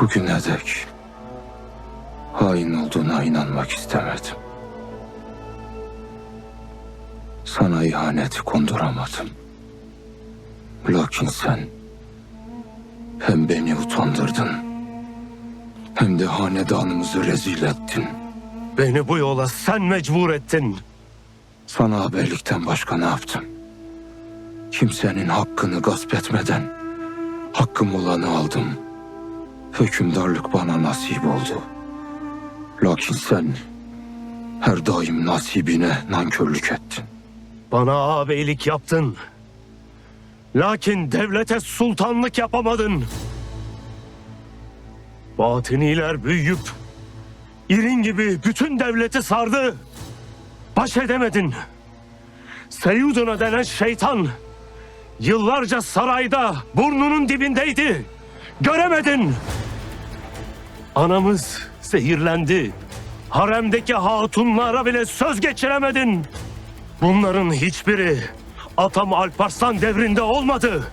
Bugüne dek hain olduğuna inanmak istemedim. Sana ihaneti konduramadım. Lakin sen hem beni utandırdın hem de hanedanımızı rezil ettin. Beni bu yola sen mecbur ettin. Sana haberlikten başka ne yaptım? Kimsenin hakkını gasp etmeden hakkım olanı aldım. Hükümdarlık bana nasip oldu. Lakin sen her daim nasibine nankörlük ettin. Bana ağabeylik yaptın. Lakin devlete sultanlık yapamadın. Batiniler büyüyüp irin gibi bütün devleti sardı. Baş edemedin. Seyyuduna denen şeytan yıllarca sarayda burnunun dibindeydi. Göremedin. Anamız zehirlendi. Haremdeki hatunlara bile söz geçiremedin. Bunların hiçbiri Atam Alparslan devrinde olmadı.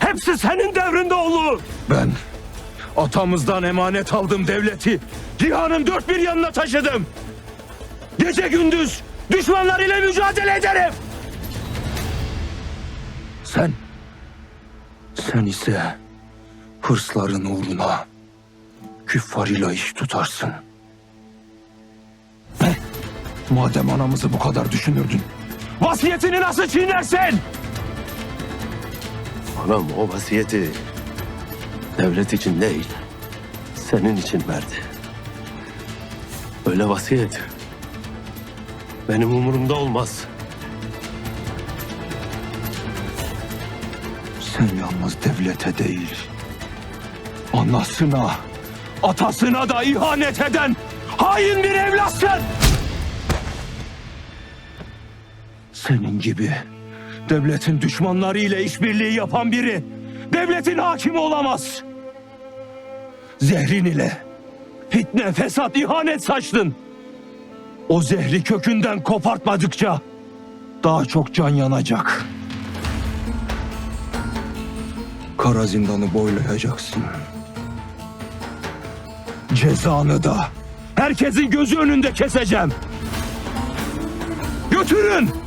Hepsi senin devrinde oldu. Ben atamızdan emanet aldım devleti. Cihanın dört bir yanına taşıdım. Gece gündüz düşmanlar ile mücadele ederim. Sen, sen ise hırsların uğruna küffar ile iş tutarsın. Ne? Madem anamızı bu kadar düşünürdün, vasiyetini nasıl çiğnersin? Anam o vasiyeti devlet için değil, senin için verdi. Öyle vasiyet benim umurumda olmaz. Sen yalnız devlete değil, anasına, atasına da ihanet eden hain bir evlatsın. Senin gibi devletin düşmanları ile işbirliği yapan biri devletin hakimi olamaz. Zehrin ile fitne, fesat, ihanet saçtın. O zehri kökünden kopartmadıkça daha çok can yanacak. Kara zindanı boylayacaksın. Cezanı da herkesin gözü önünde keseceğim. Götürün!